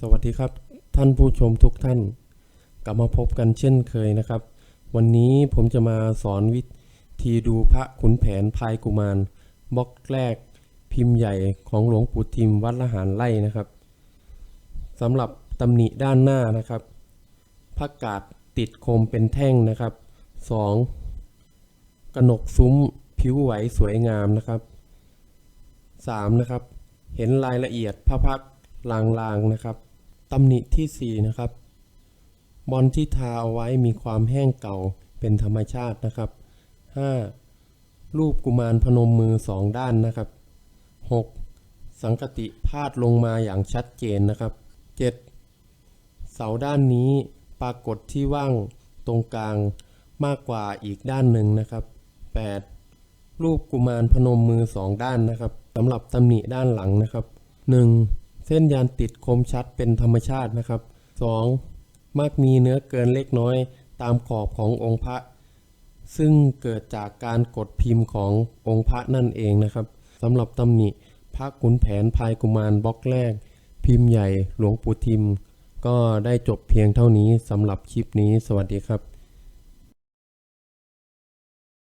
สวัสดีครับท่านผู้ชมทุกท่าน กลับมาพบกันเช่นเคยนะครับ วันนี้ผมจะมาสอนวิธีดูพระขุนแผนพายกุมารบล็อกแรกพิมพ์ใหญ่ของหลวงปู่ทิมวัดละหารไล่นะครับสำหรับตำหนิด้านหน้านะครับพระกาดติดคมเป็นแท่งนะครับ 2. กระหนกซุ้มผิวไหวสวยงามนะครับ 3. นะครับเห็นรายละเอียดพระพักลางๆนะครับ ตำหนิที่ 4 นะครับ บอลที่ทาเอาไว้มีความแห้งเก่าเป็นธรรมชาตินะครับ 5. รูปกุมารพนมมือสองด้านนะครับ 6. สังกติพาดลงมาอย่างชัดเจนนะครับ 7. เสาด้านนี้ปรากฏที่ว่างตรงกลางมากกว่าอีกด้านหนึ่งนะครับ 8. รูปกุมารพนมมือสองด้านนะครับสำหรับตำหนิด้านหลังนะครับ 1. เส้นยานติดคมชัดเป็นธรรมชาตินะครับ 2. มักมีเนื้อเกินเล็กน้อยตามขอบขององค์พระ ซึ่งเกิดจากการกดพิมพ์ขององค์พระนั่นเองนะครับสำหรับตำหนิพระขุนแผนพายกุมารบล็อกแรก พิมพ์ใหญ่หลวงปู่ทิม ก็ได้จบเพียงเท่านี้สำหรับคลิปนี้สวัสดีครับ